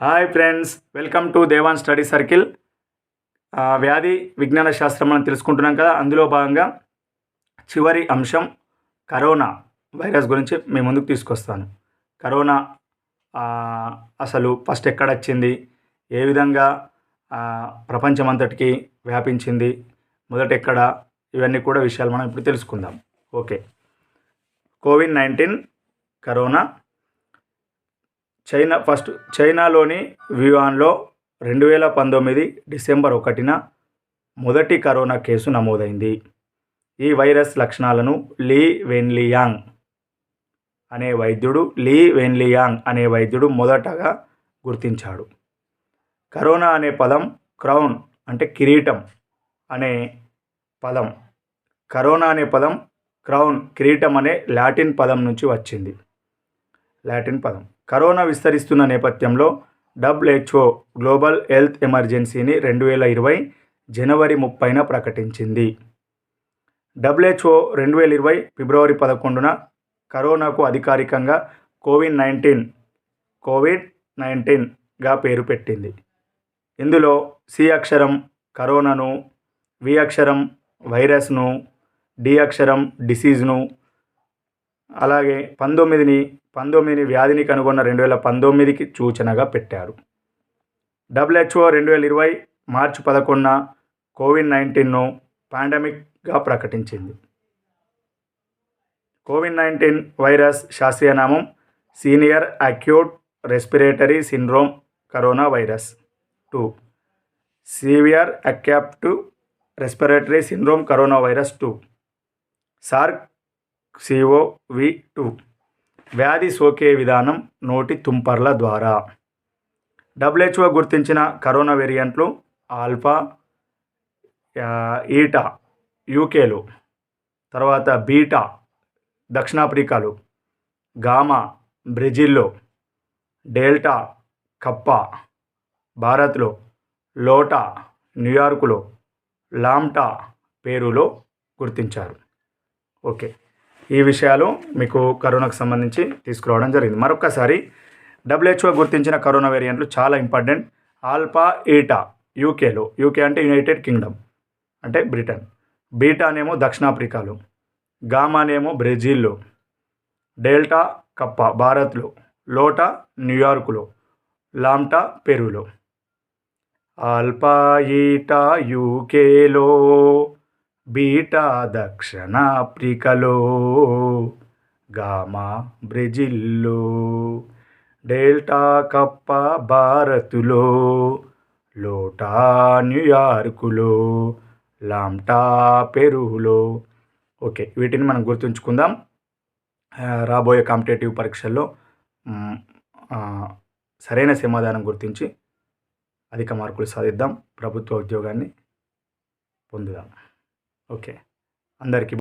Hi friends welcome to Devan study circle వ్యాధి విజ్ఞాన శాస్త్రం మనం తెలుసుకుంటున్నాం కదా అందులో భాగంగా చివరి అంశం కరోనా వైరస్ గురించి మీ ముందుకు తీసుకొస్తాను. కరోనా అసలు ఫస్ట్ ఎక్కడ వచ్చింది ఏ విధంగా ప్రపంచం ప్రపంచమంతటికి వ్యాపించింది మొదట ఎక్కడ ఇవన్నీ కూడా విషయాలు మనం ఇప్పుడు తెలుసుకుందాం. Okay covid nineteen corona China first చైనాలోని వ్యూహాన్లో రెండు వేల పంతొమ్మిది డిసెంబర్ ఒకటిన మొదటి కరోనా కేసు నమోదైంది. ఈ వైరస్ లక్షణాలను లీ వెన్లియాంగ్ అనే వైద్యుడు లీ వెన్లియాంగ్ అనే వైద్యుడు మొదటగా గుర్తించాడు. కరోనా అనే పదం క్రౌన్ అంటే కిరీటం అనే పదం. కరోనా అనే పదం క్రౌన్ కిరీటం అనే లాటిన్ పదం నుంచి వచ్చింది. లాటిన్ పదం. కరోనా విస్తరిస్తున్న నేపథ్యంలో డబ్ల్యూహెచ్ఓ గ్లోబల్ హెల్త్ ఎమర్జెన్సీని రెండు వేల ఇరవై జనవరి ముప్పైన ప్రకటించింది. డబ్ల్యూహెచ్ఓ రెండు వేల ఇరవై ఫిబ్రవరి పదకొండున కరోనాకు అధికారికంగా కోవిడ్ నైన్టీన్ కోవిడ్ నైన్టీన్గా పేరు పెట్టింది. ఇందులో సి అక్షరం కరోనాను వి అక్షరం వైరస్ను డి అక్షరం డిసీజ్ను అలాగే పంతొమ్మిదిని పంతొమ్మిదిని వ్యాధిని కనుగొన్న రెండు వేల పంతొమ్మిదికి సూచనగా పెట్టారు. డబ్ల్యూహెచ్ఓ రెండు వేల ఇరవై మార్చి పదకొండున కోవిడ్ నైన్టీన్ను పాండమిక్గా ప్రకటించింది. కోవిడ్ నైన్టీన్ వైరస్ శాస్త్రీయ నామం senior acute respiratory syndrome corona virus. Two severe acute respiratory syndrome corona virus two. SARS C O V two. వ్యాధి సోకే విధానం నోటి తుంపర్ల ద్వారా. డబ్ల్యూహెచ్ఓ గుర్తించిన కరోనా వేరియంట్లు ఆల్ఫా ఈటా యూకేలో తర్వాత బీటా దక్షిణాఫ్రికాలో గామా బ్రెజిల్లో డెల్టా కప్పా భారత్లో లోటా న్యూయార్కులో లామ్టా పేరులో గుర్తించారు. ఓకే. ఈ విషయాలు మీకు కరోనాకు సంబంధించి తీసుకురావడం జరిగింది. మరొకసారి డబ్ల్యూహెచ్ఓ గుర్తించిన కరోనా వేరియంట్లు చాలా ఇంపార్టెంట్. ఆల్ఫా ఈటా యూకేలో యూకే అంటే యునైటెడ్ కింగ్డమ్ అంటే బ్రిటన్. బీటానేమో దక్షిణాఫ్రికాలో గామానేమో బ్రెజిల్లో డెల్టా కప్ప భారత్లో లోటా న్యూయార్కులో లామ్టా పెరులో. ఆల్ఫా ఈటా యూకేలో బీటా దక్షిణాఫ్రికాలో గామా బ్రెజిల్లో డెల్టా కప్ప భారత్లో లోటా న్యూయార్కులో లామ్టా పెరులో. ఓకే వీటిని మనం గుర్తుంచుకుందాం. రాబోయే కాంపిటేటివ్ పరీక్షల్లో సరైన సమాధానం గుర్తించి అధిక మార్కులు సాధిద్దాం. ప్రభుత్వ ఉద్యోగాన్ని పొందుదాం. ఓకే అందరికీ